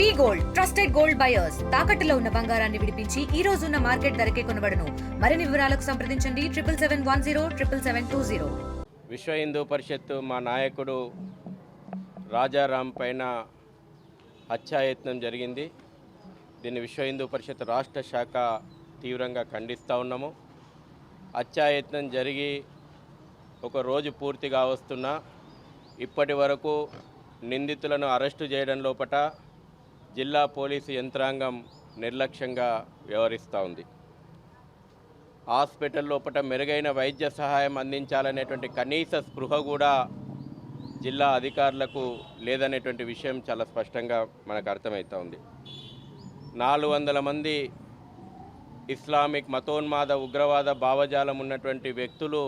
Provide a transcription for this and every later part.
V gold trusted gold buyers తాకట్టులో ఉన్న బంగారాన్ని విడిపించి ఈ రోజు ఉన్న మార్కెట్ ధరకే కొనబడను. మరిన్ని వివరాలకు సంప్రదించండి triple seven one zero triple seven two zero. Vishwa Hindu Parishad మా నాయకుడు రాజారాం పైన హత్యాయత్నం జరిగింది. దీన్ని విశ్వ హిందూ పరిషత్ రాష్ట్ర శాఖ తీవ్రంగా ఖండిస్తూ ఉన్నాము. హత్యాయత్నం జరిగి ఒక రోజు పూర్తిగా వస్తున్నా ఇప్పటి వరకు నిందితులను అరెస్టు చేయడం లోపట జిల్లా పోలీసు యంత్రాంగం నిర్లక్ష్యంగా వ్యవహరిస్తూ ఉంది. హాస్పిటల్ లోపల మెరుగైన వైద్య సహాయం అందించాలనేటువంటి కనీస స్పృహ కూడా జిల్లా అధికారులకు లేదనేటువంటి విషయం చాలా స్పష్టంగా మనకు అర్థమవుతూ ఉంది. నాలుగు వందల మంది ఇస్లామిక్ మతోన్మాద ఉగ్రవాద భావజాలం ఉన్నటువంటి వ్యక్తులు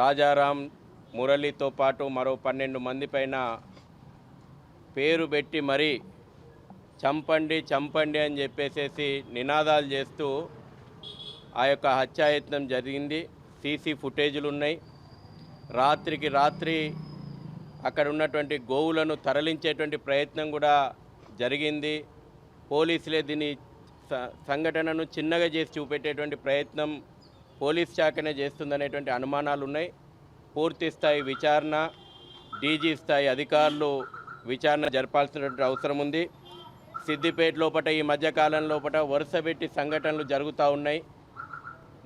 రాజారాం మురళితో పాటు మరో పన్నెండు మంది పైన పేరు పెట్టి మరీ చంపండి చంపండి అని చెప్పేసేసి నినాదాలు చేస్తూ ఆ యొక్క హత్యాయత్నం జరిగింది. సీసీ ఫుటేజీలు ఉన్నాయి. రాత్రికి రాత్రి అక్కడ ఉన్నటువంటి గోవులను తరలించేటువంటి ప్రయత్నం కూడా జరిగింది. పోలీసులే దీని సంఘటనను చిన్నగా చేసి చూపెట్టేటువంటి ప్రయత్నం పోలీస్ శాఖనే చేస్తుందనేటువంటి అనుమానాలు ఉన్నాయి. పూర్తి స్థాయి విచారణ డీజీ స్థాయి అధికారులు విచారణ జరపాల్సినటువంటి అవసరం ఉంది. సిద్దిపేట లోపల ఈ మధ్యకాలం లోపల వరుస పెట్టి సంఘటనలు జరుగుతూ ఉన్నాయి.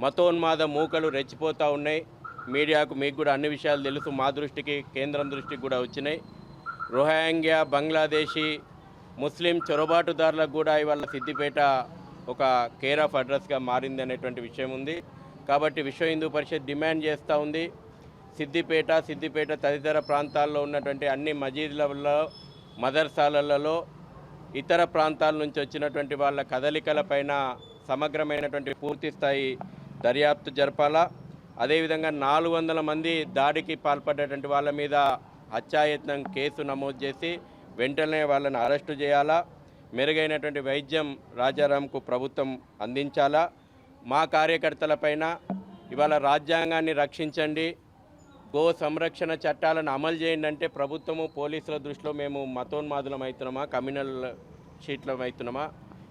మతోన్మాద మూకలు రెచ్చిపోతూ ఉన్నాయి. మీడియాకు మీకు కూడా అన్ని విషయాలు తెలుసు. మా దృష్టికి కేంద్రం దృష్టికి కూడా వచ్చినాయి. రోహింగ్యా బంగ్లాదేశీ ముస్లిం చొరబాటుదారులకు కూడా ఇవాళ సిద్దిపేట ఒక కేర్ ఆఫ్ అడ్రస్గా మారింది అనేటువంటి విషయం ఉంది. కాబట్టి విశ్వ హిందూ పరిషత్ డిమాండ్ చేస్తూ ఉంది. సిద్దిపేట సిద్దిపేట తదితర ప్రాంతాల్లో ఉన్నటువంటి అన్ని మజీద్లలో మదర్సాలలో ఇతర ప్రాంతాల నుంచి వచ్చినటువంటి వాళ్ళ కదలికలపైన సమగ్రమైనటువంటి పూర్తి స్థాయి దర్యాప్తు జరపాలా? అదేవిధంగా నాలుగు వందల మంది దాడికి పాల్పడేటువంటి వాళ్ళ మీద హత్యాయత్నం కేసు నమోదు చేసి వెంటనే వాళ్ళని అరెస్టు చేయాలా? మెరుగైనటువంటి వైద్యం రాజారాంకు ప్రభుత్వం అందించాలా? మా కార్యకర్తలపైన ఇవాళ రాజ్యాంగాన్ని రక్షించండి. గో సంరక్షణ చట్టాలను అమలు చేయండి అంటే ప్రభుత్వము పోలీసుల దృష్టిలో మేము మతోన్మాదులం అవుతున్నామా కమ్యూనల్ షీట్లం అవుతున్నామా?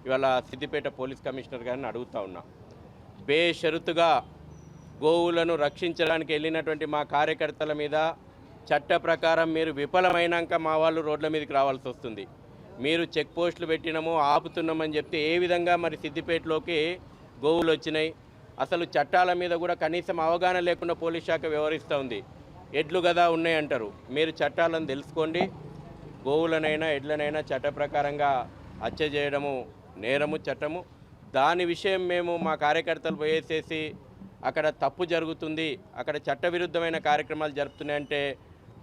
ఇవాళ సిద్దిపేట పోలీస్ కమిషనర్ గారిని అడుగుతా ఉన్నా. బేషరతుగా గోవులను రక్షించడానికి వెళ్ళినటువంటి మా కార్యకర్తల మీద చట్ట ప్రకారం మీరు విఫలమైనాక మా వాళ్ళు రోడ్ల మీదకి రావాల్సి వస్తుంది. మీరు చెక్ పోస్టులు పెట్టినాము ఆపుతున్నామని చెప్తే ఏ విధంగా మరి సిద్దిపేటలోకి గోవులు వచ్చినాయి? అసలు చట్టాల మీద కూడా కనీసం అవగాహన లేకుండా పోలీస్ శాఖ వ్యవహరిస్తూ ఉంది. ఎడ్లు కదా ఉన్నాయంటారు. మీరు చట్టాలను తెలుసుకోండి. గోవులనైనా ఎడ్లనైనా చట్ట ప్రకారంగా హత్య చేయడము నేరము చట్టము. దాని విషయం మేము మా కార్యకర్తలు పోయేసేసి అక్కడ తప్పు జరుగుతుంది. అక్కడ చట్టవిరుద్ధమైన కార్యక్రమాలు జరుపుతున్నాయంటే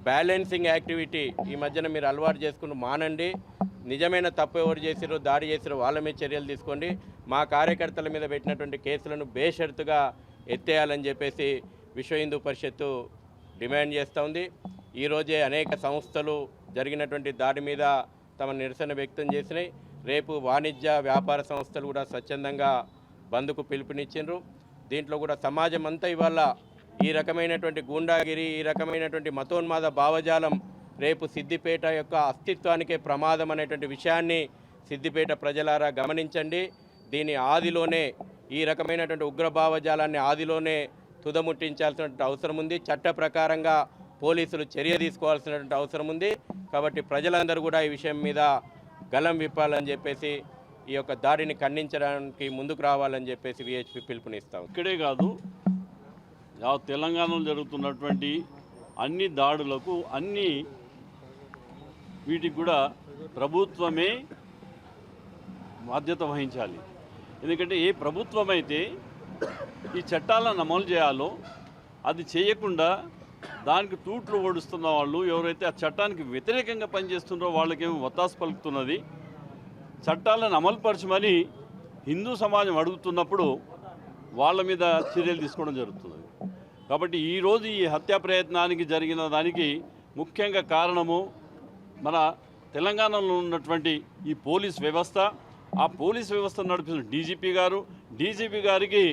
బ్యాలెన్సింగ్ యాక్టివిటీ ఈ మధ్యన మీరు అలవాటు చేసుకుని మానండి. నిజమైన తప్పు ఎవరు చేసిరో దాడి చేసిరో వాళ్ళ మీద చర్యలు తీసుకోండి. మా కార్యకర్తల మీద పెట్టినటువంటి కేసులను బేషరతుగా ఎత్తేయాలని చెప్పేసి విశ్వ హిందూ పరిషత్తు డిమాండ్ చేస్తూ ఉంది. ఈరోజే అనేక సంస్థలు జరిగినటువంటి దాడి మీద తమ నిరసన వ్యక్తం చేసినాయి. రేపు వాణిజ్య వ్యాపార సంస్థలు కూడా స్వచ్ఛందంగా బంద్కు పిలుపునిచ్చిండ్రు. దీంట్లో కూడా సమాజం అంతా ఇవాళ ఈ రకమైనటువంటి గూండాగిరి ఈ రకమైనటువంటి మతోన్మాద భావజాలం రేపు సిద్దిపేట యొక్క అస్తిత్వానికే ప్రమాదం అనేటువంటి విషయాన్ని సిద్దిపేట ప్రజలారా గమనించండి. దీని ఆదిలోనే ఈ రకమైనటువంటి ఉగ్ర భావజాలాన్ని ఆదిలోనే తుదముట్టించాల్సినటువంటి అవసరం ఉంది. చట్ట ప్రకారంగా పోలీసులు చర్య తీసుకోవాల్సినటువంటి అవసరం ఉంది. కాబట్టి ప్రజలందరూ కూడా ఈ విషయం మీద గలం విప్పాలని చెప్పేసి ఈ యొక్క దాడిని ఖండించడానికి ముందుకు రావాలని చెప్పేసి విహెచ్పి పిలుపునిస్తాం. ఇక్కడే కాదు తెలంగాణలో జరుగుతున్నటువంటి అన్ని దాడులకు అన్ని వీటికి కూడా ప్రభుత్వమే బాధ్యత వహించాలి. ఎందుకంటే ఏ ప్రభుత్వం అయితే ఈ చట్టాలను అమలు చేయాలో అది చేయకుండా దానికి తూట్లు ఓడుస్తున్న వాళ్ళు ఎవరైతే ఆ చట్టానికి వ్యతిరేకంగా పనిచేస్తున్నారో వాళ్ళకేమో వత్తాసు పలుకుతున్నది. చట్టాలను అమలుపరచమని హిందూ సమాజం అడుగుతున్నప్పుడు వాళ్ళ మీద చర్యలు తీసుకోవడం జరుగుతుంది కాబట్టి ఈరోజు ఈ హత్యా ప్రయత్నానికి జరిగిన దానికి ముఖ్యంగా కారణము మన తెలంగాణలో ఉన్నటువంటి ఈ పోలీస్ వ్యవస్థ. ఆ పోలీస్ వ్యవస్థ నడిపిస్తున్న డీజీపీ గారు డీజీపీ గారికి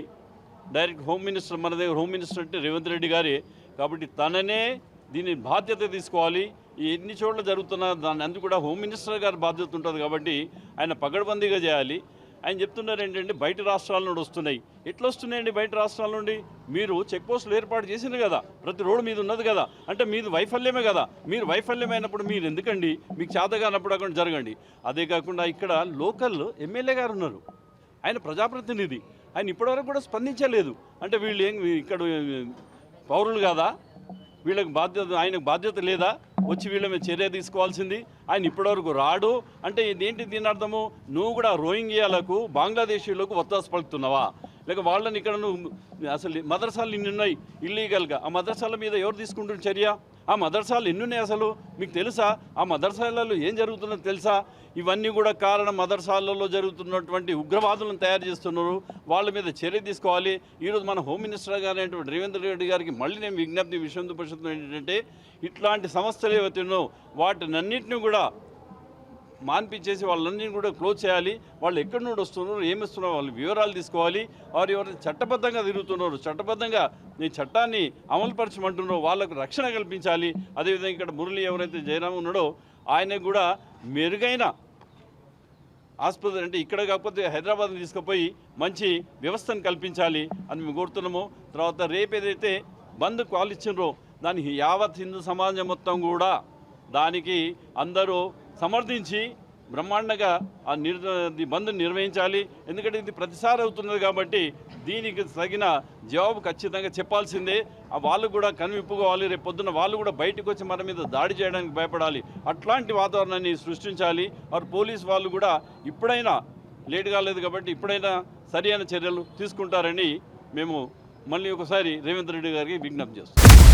డైరెక్ట్ హోమ్ మినిస్టర్ మన దగ్గర హోమ్ మినిస్టర్ అంటే రేవంత్ రెడ్డి గారి. కాబట్టి తననే దీని బాధ్యత తీసుకోవాలి. ఈ ఎన్ని చోట్ల జరుగుతున్న దాని అందుకు కూడా హోమ్ మినిస్టర్ గారి బాధ్యత ఉంటుంది కాబట్టి ఆయన పగడబందీగా చేయాలి. ఆయన చెప్తున్నారు ఏంటంటే బయట రాష్ట్రాల నుండి వస్తున్నాయి ఎట్లా వస్తున్నాయండి బయట రాష్ట్రాల నుండి? మీరు చెక్ పోస్టులు ఏర్పాటు చేసింది కదా. ప్రతి రోడ్డు మీద ఉన్నది కదా. అంటే మీది వైఫల్యమే కదా. మీరు వైఫల్యమైనప్పుడు మీరు ఎందుకండి? మీకు చేతగానప్పుడు అక్కడ జరగండి. అదే కాకుండా ఇక్కడ లోకల్ ఎమ్మెల్యే గారు ఉన్నారు. ఆయన ప్రజాప్రతినిధి. ఆయన ఇప్పటివరకు కూడా స్పందించలేదు. అంటే వీళ్ళు ఏం ఇక్కడ పౌరులు కాదా? వీళ్ళకి బాధ్యత ఆయనకు బాధ్యత లేదా? వచ్చి వీళ్ళ మీద చర్య తీసుకోవాల్సింది. ఆయన ఇప్పటివరకు రాడు. అంటే ఇదేంటి దీని అర్థము? నువ్వు కూడా రోహింగ్యాలకు బంగ్లాదేశీయులకు ఒత్తాసు పలుకుతున్నావా? లేక వాళ్ళని ఇక్కడ నువ్వు అసలు మదర్సాలు నిన్నున్నాయి ఇల్లీగల్గా ఆ మదర్సాల మీద ఎవరు తీసుకుంటున్న చర్య? ఆ మదర్సాలు ఎన్ని ఉన్నాయి అసలు? మీకు తెలుసా? ఆ మదర్సాలలో ఏం జరుగుతుందో తెలుసా? ఇవన్నీ కూడా కారణం మదర్సాలలో జరుగుతున్నటువంటి ఉగ్రవాదులను తయారు చేస్తున్నారు. వాళ్ళ మీద చర్య తీసుకోవాలి. ఈరోజు మన హోమ్ మినిస్టర్ గారైనటువంటి రేవంత్ రెడ్డి గారికి మళ్ళీ నేను విజ్ఞప్తి విషయంతో పరిషత్తు ఏంటంటే ఇట్లాంటి సమస్యలు ఏవైతే ఉన్నాయో వాటినన్నింటినీ కూడా మాన్పించేసి వాళ్ళన్నీ కూడా క్లోజ్ చేయాలి. వాళ్ళు ఎక్కడి నుండి వస్తున్నారు ఏమిస్తున్నారు వాళ్ళు వాళ్ళ వివరాలు తీసుకోవాలి. వారు ఎవరైనా చట్టబద్ధంగా తిరుగుతున్నారు చట్టబద్ధంగా నీ చట్టాన్ని అమలుపరచమంటున్నారో వాళ్ళకు రక్షణ కల్పించాలి. అదేవిధంగా ఇక్కడ మురళి ఎవరైతే జయరామ్ ఉన్నాడో ఆయనకు కూడా మెరుగైన ఆసుపత్రి అంటే ఇక్కడ కాకపోతే హైదరాబాద్ తీసుకుపోయి మంచి వ్యవస్థను కల్పించాలి అని మేము కోరుతున్నాము. తర్వాత రేపు ఏదైతే బంద్ కాల్ ఇచ్చిండ్రో దానికి యావత్ హిందూ సమాజం మొత్తం కూడా దానికి అందరూ సమర్థించి బ్రహ్మాండంగా ఆ నిర్ ఈ బంద్ నిర్వహించాలి. ఎందుకంటే ఇది ప్రతిసారి అవుతున్నది కాబట్టి దీనికి తగిన జవాబు ఖచ్చితంగా చెప్పాల్సిందే. ఆ వాళ్ళు కూడా కనువిప్పుకోవాలి. రేపు పొద్దున్న వాళ్ళు కూడా బయటకు వచ్చి మన మీద దాడి చేయడానికి భయపడాలి. అట్లాంటి వాతావరణాన్ని సృష్టించాలి. వారు పోలీస్ వాళ్ళు కూడా ఇప్పుడైనా లేట్ కాలేదు కాబట్టి ఇప్పుడైనా సరైన చర్యలు తీసుకుంటారని మేము మళ్ళీ ఒకసారి రేవంత్ రెడ్డి గారికి విజ్ఞప్తి చేస్తాం